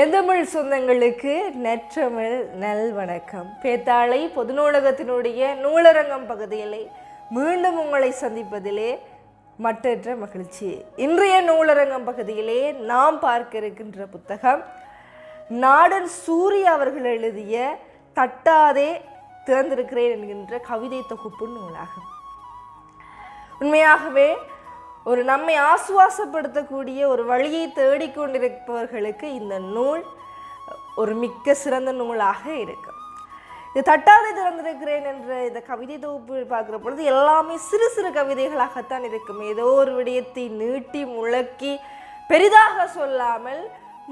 எந்தமிழ் சொந்தங்களுக்கு நற்றமிழ் நல் வணக்கம். பேத்தாளை பொது நூலகத்தினுடைய நூலரங்கம் பகுதியிலே மீண்டும் உங்களை சந்திப்பதிலே மற்றற்ற மகிழ்ச்சி. இன்றைய நூலரங்கம் பகுதியிலே நாம் பார்க்க இருக்கின்ற புத்தகம் நாடன் சூரிய அவர்கள் எழுதிய தட்டாதே திறந்திருக்கிறேன் என்கின்ற கவிதை தொகுப்பு நூலாகும். உண்மையாகவே ஒரு நம்மை ஆசுவாசப்படுத்தக்கூடிய ஒரு வழியை தேடிக்கொண்டிருப்பவர்களுக்கு இந்த நூல் ஒரு மிக்க சிறந்த நூலாக இருக்கும். இது தட்டாதை திறந்திருக்கிறேன் என்ற இந்த கவிதை தொகுப்பு பார்க்குற பொழுது எல்லாமே சிறு சிறு கவிதைகளாகத்தான் இருக்கும். ஏதோ ஒரு விடயத்தை நீட்டி முழக்கி பெரிதாக சொல்லாமல்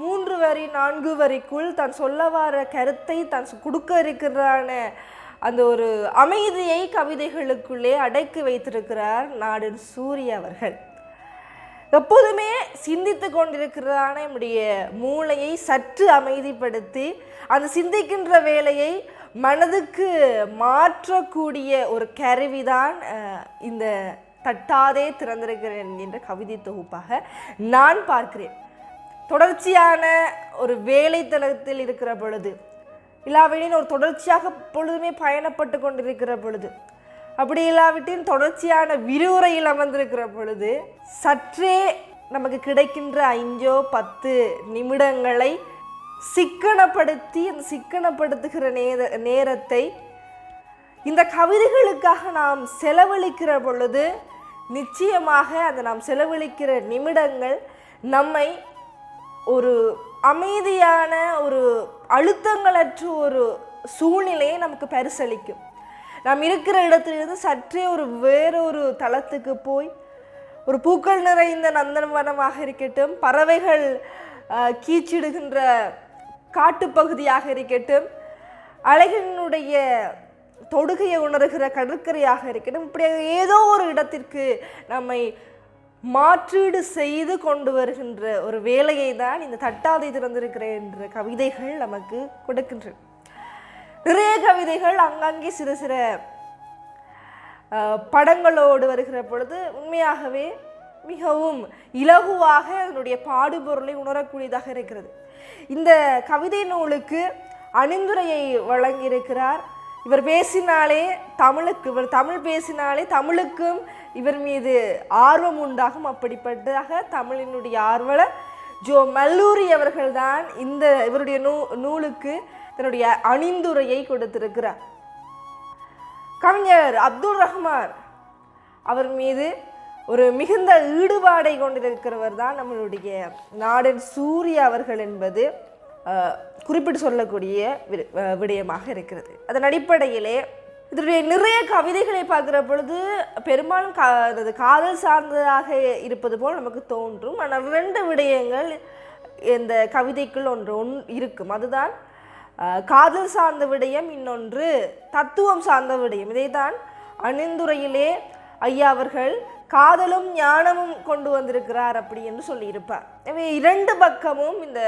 மூன்று வரி நான்கு வரிக்குள் தான் சொல்ல வர கருத்தை தான் கொடுக்க இருக்கிறான அந்த ஒரு அமைதியை கவிதைகளுக்குள்ளே அடக்கி வைத்திருக்கிறார் நாடன் சூரிய அவர்கள். எப்போதுமே சிந்தித்து கொண்டிருக்கிறதான நம்முடைய மூளையை சற்று அமைதிப்படுத்தி அந்த சிந்திக்கின்ற வேலையை மனதுக்கு மாற்றக்கூடிய ஒரு கருவிதான் இந்த தட்டாதே திறந்திருக்கிறேன் என்கின்ற கவிதை தொகுப்பாக நான் பார்க்கிறேன். தொடர்ச்சியான ஒரு வேலைத்தளத்தில் இருக்கிற பொழுது இல்லாவிடின் ஒரு தொடர்ச்சியாக பொழுதுமே பயணப்பட்டு கொண்டிருக்கிற பொழுது. அப்படி இல்லாவிட்டின் தொடர்ச்சியான விரிவுரையில் அமர்ந்திருக்கிற பொழுது சற்றே நமக்கு கிடைக்கின்ற ஐந்தோ பத்து நிமிடங்களை சிக்கனப்படுத்தி அந்த சிக்கனப்படுத்துகிற நேர நேரத்தை இந்த கவிதைகளுக்காக நாம் செலவழிக்கிற பொழுது நிச்சயமாக அதை நாம் செலவழிக்கிற நிமிடங்கள் நம்மை ஒரு அமைதியான ஒரு அழுத்தங்களற்ற ஒரு சூழ்நிலையை நமக்கு பரிசளிக்கும். நாம் இருக்கிற இடத்துலேருந்து சற்றே ஒரு வேறொரு தளத்துக்கு போய் ஒரு பூக்கள் நிறைந்த நந்தனவனமாக இருக்கட்டும் பறவைகள் கீச்சிடுகின்ற காட்டுப்பகுதியாக இருக்கட்டும் அழகினுடைய தொடுகையை உணர்கிற கடற்கரையாக இருக்கட்டும் இப்படி ஏதோ ஒரு இடத்திற்கு நம்மை மாற்றீடு செய்து கொண்டு வருகின்ற ஒரு வேலையை தான் இந்த தட்டாதை திறந்திருக்கிறேன் என்ற கவிதைகள் நமக்கு கொடுக்கின்றன. நிறைய கவிதைகள் அங்கங்கே சிறு சிறு படங்களோடு வருகிற பொழுது உண்மையாகவே மிகவும் இலகுவாக அதனுடைய பாடுபொருளை உணரக்கூடியதாக இருக்கிறது. இந்த கவிதை நூலுக்கு அணிந்துரையை வழங்கியிருக்கிறார் இவர் பேசினாலே தமிழுக்கு இவர் தமிழ் பேசினாலே தமிழுக்கும் இவர் மீது ஆர்வம் உண்டாகும். அப்படிப்பட்டதாக தமிழினுடைய ஆர்வலர் ஜோ மல்லூரி அவர்கள்தான் இந்த இவருடைய நூ நூலுக்கு தன்னுடைய அணிந்துரையை கொடுத்திருக்கிறார். கவிஞர் அப்துல் ரஹ்மான் அவர் மீது ஒரு மிகுந்த ஈடுபாடை கொண்டிருக்கிறவர் தான் நம்மளுடைய நாடன் சூரிய அவர்கள் என்பது. குறிப்பிட்டு சொல்லக்கூடிய விடயமாக இருக்கிறது. அதன் அடிப்படையிலே இதனுடைய நிறைய கவிதைகளை பார்க்குற பொழுது பெரும்பாலும் கா அது காதல் சார்ந்ததாக இருப்பது போல் நமக்கு தோன்றும். ஆனால் ரெண்டு விடயங்கள் இந்த கவிதைக்குள் ஒன்று ஒன் இருக்கும். அதுதான் காதல் சார்ந்த விடயம் இன்னொன்று தத்துவம் சார்ந்த விடயம். இதைதான் அணிந்துரையிலே ஐயா அவர்கள் காதலும் ஞானமும் கொண்டு வந்திருக்கிறார் அப்படி என்று சொல்லியிருப்பார். எனவே இரண்டு பக்கமும் இந்த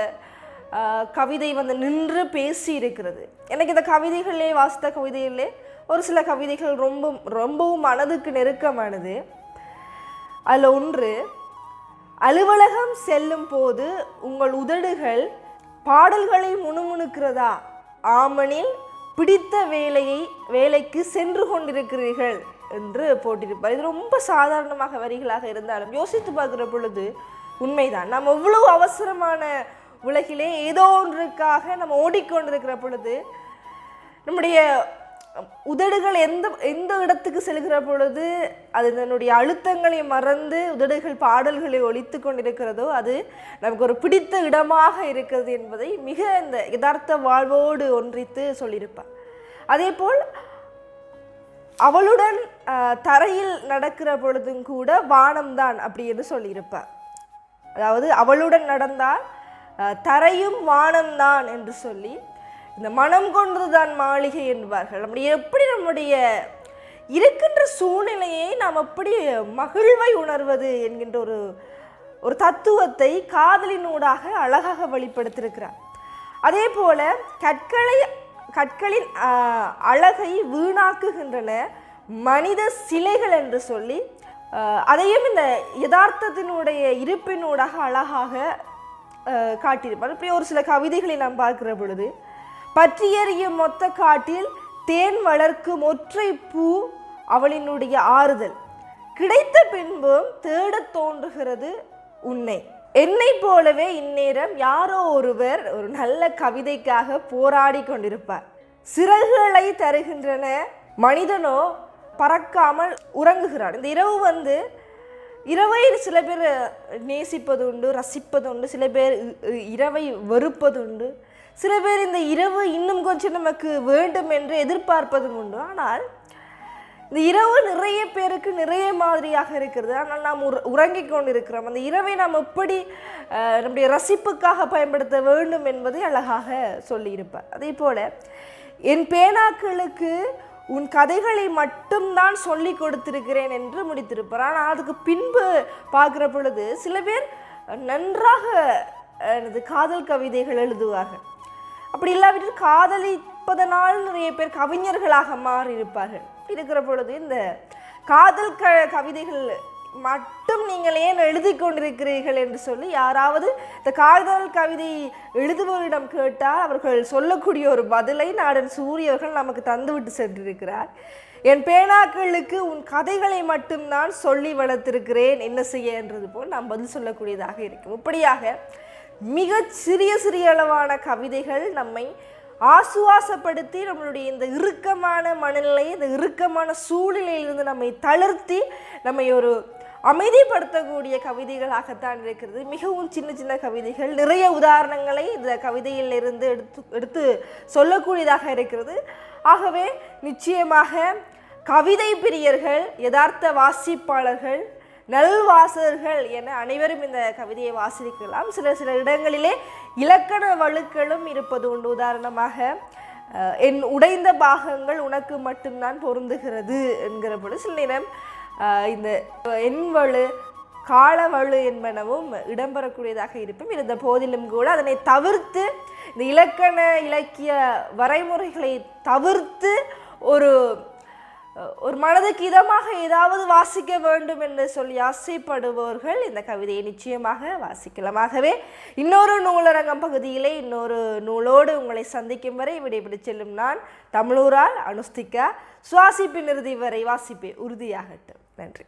கவிதை வந்து நின்று பேசி இருக்கிறது. எனக்கு இந்த கவிதைகளிலே வாசித்த கவிதைகளிலே ஒரு சில கவிதைகள் ரொம்ப ரொம்பவும் மனதுக்கு நெருக்கமானது. அதில் ஒன்று அலுவலகம் செல்லும் போது உங்கள் உதடுகள் பாடல்களை முணுமுணுக்கிறதா? ஆமனில் பிடித்த வேலையை வேலைக்கு சென்று கொண்டிருக்கிறீர்கள் என்று போட்டிருப்பார். இது ரொம்ப சாதாரணமாக வரிகளாக இருந்தாலும் யோசித்து பார்க்குற பொழுது உண்மைதான். நாம் எவ்வளவு அவசரமான உலகிலே ஏதோ ஒன்றுக்காக நம்ம ஓடிக்கொண்டிருக்கிற பொழுது நம்முடைய உதடுகள் எந்த எந்த இடத்துக்கு செல்கிற பொழுது அது தன்னுடைய அழுத்தங்களை மறந்து உதடுகள் பாடல்களை ஒழித்து கொண்டிருக்கிறதோ அது நமக்கு ஒரு பிடித்த இடமாக இருக்கிறது என்பதை மிக இந்த யதார்த்த வாழ்வோடு ஒன்றித்து சொல்லியிருப்பார். அதேபோல் அவளுடன் தரையில் நடக்கிற பொழுதும் கூட வானம்தான் அப்படி என்று சொல்லியிருப்பார். அதாவது அவளுடன் நடந்தால் தரையும் வானம்தான் என்று சொல்லி இந்த மனம் கொண்டுதான் மாளிகை என்பார்கள். நம்முடைய எப்படி நம்முடைய இருக்கின்ற சூழ்நிலையை நாம் எப்படி மகிழ்வை உணர்வது என்கின்ற ஒரு ஒரு தத்துவத்தை காதலினூடாக அழகாக வெளிப்படுத்தியிருக்கிறார். அதே போல கற்களை கற்களின் அழகை வீணாக்குகின்றன மனித சிலைகள் என்று சொல்லி அதையும் இந்த யதார்த்தத்தினுடைய இருப்பினூடாக அழகாக காட்டியிருப்பார். இப்படி ஒரு சில கவிதைகளை நாம் பார்க்கிற பொழுது பற்றியறியும் மொத்த காட்டில் தேன் வளர்க்கும் ஒற்றை பூ அவளினுடைய ஆறுதல். கிடைத்த பின்பும் தேடத் தோன்றுகிறது உன்னை. என்னை போலவே இந்நேரம் யாரோ ஒருவர் ஒரு நல்ல கவிதைக்காக போராடி கொண்டிருப்பார். சிறகுகளை தருகின்றன மனிதனோ பறக்காமல் உறங்குகிறான் இந்த இரவு வந்து இரவை சில பேர் நேசிப்பது உண்டு ரசிப்பது உண்டு சில பேர் இரவை வெறுப்பது உண்டு சில பேர் இந்த இரவு இன்னும் கொஞ்சம் நமக்கு வேண்டும் என்று எதிர்பார்ப்பதும் உண்டு ஆனால் இந்த இரவு நிறைய பேருக்கு நிறைய மாதிரியாக இருக்கிறது. ஆனால் நாம் உற உறங்கிக் கொண்டிருக்கிறோம். அந்த இரவை நாம் எப்படி நம்முடைய ரசிப்புக்காக பயன்படுத்த வேண்டும் என்பதை அழகாக சொல்லியிருப்பார். அதே போல் என் பேனாக்களுக்கு உன் கதைகளை மட்டும்தான் சொல்லி கொடுத்திருக்கிறேன் என்று முடித்திருப்பார். ஆனால் அதுக்கு பின்பு பார்க்குற பொழுது சில பேர் நன்றாக எனது காதல் கவிதைகள் எழுதுவார்கள். அப்படி இல்லாவிட்டால் காதலிப்பதனால் நிறைய பேர் கவிஞர்களாக மாறி இருப்பார்கள் இருக்கிற பொழுது இந்த காதல் க கவிதைகள் மட்டும் நீங்கள் ஏன் எழுதி கொண்டிருக்கிறீர்கள் என்று சொல்லி யாராவது இந்த காதல் கவிதை எழுதுபவரிடம் கேட்டால் அவர்கள் சொல்லக்கூடிய ஒரு பதிலை நாடன் சூரியர்கள் நமக்கு தந்துவிட்டு சென்றிருக்கிறார். என் பேனாக்களுக்கு உன் கதைகளை மட்டும்தான் சொல்லி வளர்த்திருக்கிறேன். என்ன செய்ய? என்றது போல் நாம் பதில் சொல்லக்கூடியதாக இருக்கும். இப்படியாக மிக சிறிய சிறிய அளவான கவிதைகள் நம்மை ஆசுவாசப்படுத்தி நம்மளுடைய இந்த இறுக்கமான மனநிலை இந்த இறுக்கமான சூழ்நிலையிலிருந்து நம்மை தளர்த்தி நம்மை ஒரு அமைதிப்படுத்தக்கூடிய கவிதைகளாகத்தான் இருக்கிறது. மிகவும் சின்ன சின்ன கவிதைகள் நிறைய உதாரணங்களை இந்த கவிதையில் இருந்து எடுத்து எடுத்து சொல்லக்கூடியதாக இருக்கிறது. ஆகவே நிச்சயமாக கவிதை பிரியர்கள் யதார்த்த வாசிப்பாளர்கள் நல்வாசகர்கள் என அனைவரும் இந்த கவிதையை வாசிக்கலாம். சில சில இடங்களிலே இலக்கண வழுக்களும் இருப்பது உண்டு. உதாரணமாக என் உடைந்த பாகங்கள் உனக்கு மட்டும்தான் பொருந்துகிறது என்கிற பொழுது சில நேரம் இந்த எண்வழு காலவழு என்பனவும் இடம்பெறக்கூடியதாக இருக்கும் இருந்த போதிலும் கூட அதனை தவிர்த்து இந்த இலக்கண இலக்கிய வரைமுறைகளை தவிர்த்து ஒரு ஒரு மனதுக்கு இதமாக ஏதாவது வாசிக்க வேண்டும் என்று சொல்லி ஆசைப்படுபவர்கள் இந்த கவிதையை நிச்சயமாக வாசிக்கலாம். ஆகவே இன்னொரு நூலரங்கம் பகுதியிலே இன்னொரு நூலோடு உங்களை சந்திக்கும் வரை விடைபெற்று செல்லும் நான் தமிழூரால் அனுஸ்திக்க சுவாசிப்பின் இறுதி வரை வாசிப்பே உறுதியாகட்டும். நன்றி.